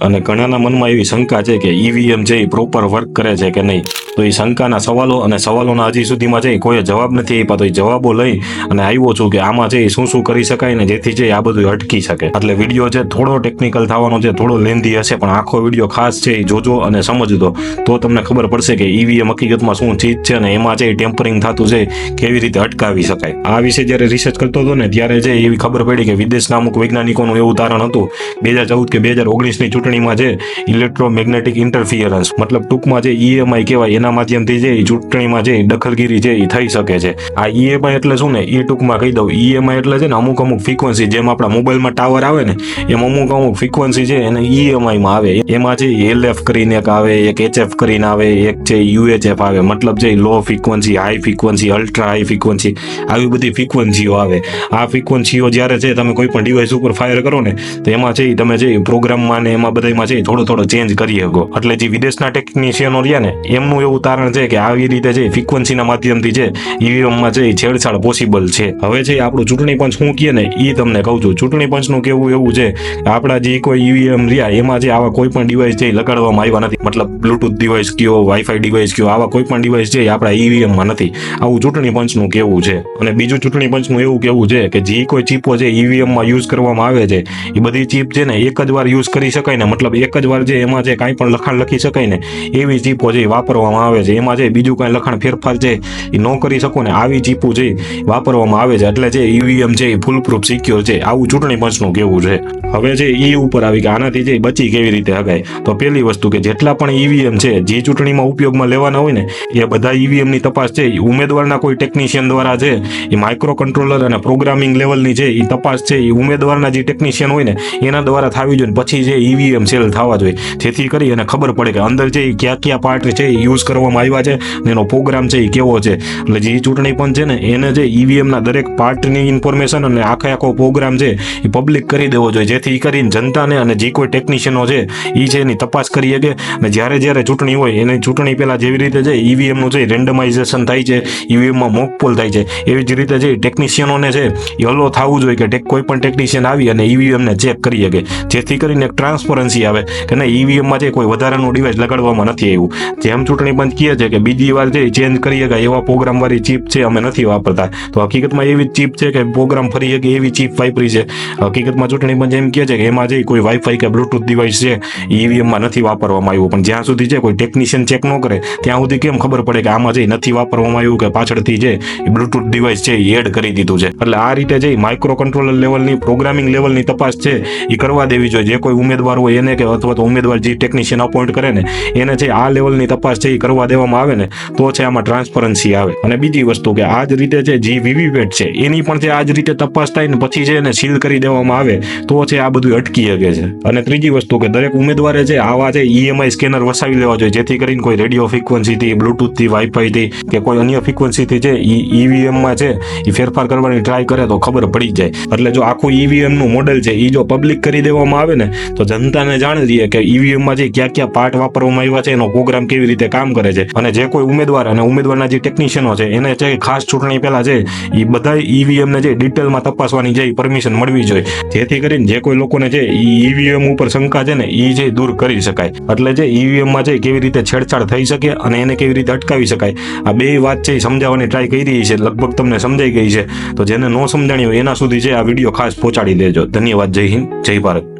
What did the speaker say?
અને ઘણાના મનમાં એવી શંકા છે કે ઈવીએમ એ પ્રોપર વર્ક કરે છે કે નહીં? તો એ શંકાના સવાલો અને સવાલોના હજી સુધીમાં એ કોઈ જવાબ નથી આપ્યા, તો એ જવાબો લઈ અને આવ્યો છું કે આમાં છે એ શું શું કરી શકાય ને જેથી છે આ બધું અટકી શકે. એટલે વીડિયો છે થોડો ટેકનિકલ થવાનો છે, થોડો લેન્ધી હશે, પણ આખો વીડિયો ખાસ છે એ જોજો અને સમજજો. તો તમને ખબર પડશે કે ઈવીએમ હકીકતમાં શું ચીજ છે અને એમાં એ ટેમ્પરિંગ થતું છે, કેવી રીતે અટકાવી શકાય. આ વિશે જ્યારે રિસર્ચ કરતો હતો ને, ત્યારે છે એવી ખબર પડી કે વિદેશના અમુક વૈજ્ઞાનિકોનું એવું તારણ હતું, બે હજાર ચૌદ કે બે હજાર ઓગણીસની ચૂંટણીમાં જે ઇલેક્ટ્રોમેગ્નેટિક ઇન્ટરફિયરન્સ, મતલબ ટૂંકમાં જે ઈએમઆઈ કહેવાય, એના માધ્યમથી જે ચૂંટણીમાં જે દખલગીરી છે એ થઈ શકે છે. આ ઈએમઆઈ એટલે શું ને? એ ટૂંકમાં કહી દઉં ઈએમઆઈ એટલે છે ને અમુક અમુક ફ્રીક્વન્સી જેમ આપણા મોબાઈલમાં ટાવર આવે ને, એમ અમુક અમુક ફ્રીક્વન્સી છે એને ઈએમઆઈમાં આવે. એમાં જે એલએફ કરીને એક આવે, એક એચએફ કરીને આવે, એક છે યુએચએફ આવે, મતલબ જે low frequency high frequency ultra high frequency આવી બધી ફ્રીક્વન્સીઓ આવે. આ ફ્રીક્વન્સીઓ જ્યારે છે, તમે કોઈ પણ ડિવાઇસ ઉપર ફાયર કરો ને, તો એમાં છે તમે જે પ્રોગ્રામમાં ને એમાં બધામાં છે થોડો થોડો ચેન્જ કરી શકો. એટલે જે વિદેશના ટેકનિશિયનો રહ્યા ને, એમનું એવું તારણ છે કે આવી રીતે છે ફ્રિકવન્સીના માધ્યમથી છે ઈવીએમમાં છે છેડછાડ પોસિબલ છે. હવે છે આપણું ચૂંટણી પંચ શું કહે ને એ તમને કહું છું. ચૂંટણી પંચનું કેવું એવું છે, આપણા જે કોઈ ઈવીએમ રહ્યા, એમાં જે આવા કોઈ પણ ડિવાઇસ છે એ લગાડવામાં આવ્યા નથી. મતલબ બ્લુટૂથ ડિવાઇસ કયો વાઈફાઈ ડિવાઇસ કયો, આવા કોઈ પણ ડિવાઇસ છે આપણા ઈવીએમમાં નથી. આવું ચૂંટણી પંચનું કેવું છે? અને બીજું ચૂંટણી પંચનું એવું કેવું છે કે જે કોઈ ચીપો છે ઈવીએમમાં યુઝ કરવામાં આવે છે, એ બધી ચીપ છે ને એક જ વાર યુઝ કરી શકાય ને મતલબ એક જ વાર જે એમાં જે કાંઈ પણ લખાણ લખી શકાય ને, એવી જીપો જે વાપરવામાં આવે છે. એમાં જે બીજું કાંઈ લખાણ ફેરફાર છે એ ન કરી શકો ને, આવી જીપો જે વાપરવામાં આવે છે. એટલે જે ઈવીએમ છે એ ફૂલ પ્રૂફ સિક્યોર છે, આવું ચૂંટણી પંચનું કેવું છે. હવે જે ઈ ઉપર આવી કે આનાથી જે બચી કેવી રીતે હગાય? તો પહેલી વસ્તુ કે જેટલા પણ ઈવીએમ છે, જે ચૂંટણીમાં ઉપયોગમાં લેવાના હોય ને, એ બધા ઈવીએમની તપાસ છે. એ ઉમેદવારના કોઈ ટેકનિશિયન દ્વારા છે એ માઇક્રો કંટ્રોલર અને પ્રોગ્રામિંગ લેવલની છે એ તપાસ છે એ ઉમેદવારના જે ટેકનિશિયન હોય ને, એના દ્વારા થવી જોઈએ. પછી જે ઈવીએમ સેલ થવા જોઈએ. જેથી કરી અને ખબર પડે કે અંદર જે એ કયા કયા પાર્ટ છે એ યુઝ કરવામાં આવ્યા છે ને એનો પ્રોગ્રામ છે એ કેવો છે. એટલે જે ચૂંટણી પણ છે ને, એને જે ઈવીએમના દરેક પાર્ટની ઇન્ફોર્મેશન અને આખે આખો પ્રોગ્રામ છે એ પબ્લિક કરી દેવો જોઈએ. જેથી કરીને જનતાને અને જે કોઈ ટેકનિશિયનો છે એ છે એની તપાસ કરી શકે અને જ્યારે જ્યારે ચૂંટણી હોય, એની ચૂંટણી પહેલાં જેવી રીતે છે ઈવીએમનું છે રેન્ડમાઇઝેશન થાય છે ઈવીએમમાં મોક પોલ થાય છે. એવી જ રીતે જે ટેકનિશિયનોને છે, એ હલો થવું જોઈએ કે કોઈ પણ ટેકનિશિયન આવી અને ઈવીએમને ચેક કરી શકે. જેથી કરીને એક ટ્રાન્સપરન્સી આવે. કે ના ઈવીએમમાં છે કોઈ વધારાનું ડિવાઇસ લગાડવામાં નથી આવ્યું. જેમ ચૂંટણી પંચ કહે છે કે બીજી વાર જે ચેન્જ કરી શકાય એવા પ્રોગ્રામ વાળી ચીપ છે અમે નથી વાપરતા. તો હકીકતમાં એવી ચીપ છે કે પ્રોગ્રામ ફરી શકે એવી ચીપ વાપરી છે. હકીકતમાં ચૂંટણી પંચ એમ કહે છે કે એમાં જે કોઈ વાઈફાઈ કે બ્લુટૂથ ડિવાઇસ છે ઈવીએમમાં નથી વાપરવામાં આવ્યું. પણ જ્યાં સુધી છે કોઈ ટેકનિશિયન ચેક ન કરે, ત્યાં સુધી કેમ ખબર પડે કે આમાં જે નથી વાપરવામાં આવ્યું કે પાછળથી જે બ્લુટૂથ ડિવાઇસ છે એ એડ કરી દીધું છે. એટલે આ રીતે જે માઇક્રો કંટ્રોલર લેવલની પ્રોગ્રામિંગ લેવલની તપાસ છે એ કરવા દેવી જોઈએ. જે કોઈ ઉમેદવાર હોય એને કે અથવા તો ઉમેદવાર જે ટેકનિશિયન અપોઇન્ટ કરે ને, એને છે આ લેવલની તપાસ છે એ કરવા દેવામાં આવે ને, તો છે આમાં ટ્રાન્સપરન્સી આવે. અને બીજી વસ્તુ કે આ જ રીતે છે જે વીવીપેટ છે, એની પણ છે આ જ રીતે તપાસ થાય ને, પછી છે એને સીલ કરી દેવામાં આવે, તો છે આ બધું અટકી શકે છે. અને ત્રીજી વસ્તુ કે દરેક ઉમેદવારે છે આવા છે ઈએમઆઈ સ્કેનર વસાવી લેવા જોઈએ, જેથી કરીને કોઈ રેડિયો ફ્રિકવન્સીથી બ્લુટૂથથી વાઈફાઈથી કે કોઈ અન્ય ફ્રિકવન્સીથી છે ઈવીએમમાં છે એ ફેરફાર કરવાની ટ્રાય કરે તો ખબર પડી જાય. એટલે જો આખું ઈવીએમનું મોડેલ છે એ જો પબ્લિક કરી દેવામાં આવે ને, તો જનતાને જાણી દઈએ કે ઈવીએમમાં જે ક્યાં ક્યાં પાર્ટ વાપરવામાં આવ્યા છે, એનો પ્રોગ્રામ કેવી રીતે કામ કરે છે. અને જે કોઈ ઉમેદવાર અને ઉમેદવારના જે ટેકનિશિયનો છે, એને જે ખાસ ચૂંટણી પહેલા છે એ બધા ઈવીએમ ને જે ડિટેલમાં તપાસવાની જે પરમિશન મળવી જોઈએ. જેથી કરીને જે કોઈ લોકોને છે ઈવીએમ ઉપર શંકા છે ને એ જે દૂર કરી શકાય. એટલે જે ઈવીએમમાં જે કેવી રીતે છેડછાડ થઈ શકે અને એને કેવી રીતે અટકાવી શકાય, આ બે વાત છે એ સમજાવવાની ટ્રાય કરી રહી છે, લગભગ તમને સમજાઈ ગઈ છે. તો જેને ન સમજાણી હોય એના સુધી છે આ વીડિયો ખાસ પહોંચાડી દેજો. ધન્યવાદ. જય હિન્દ, જય ભારત.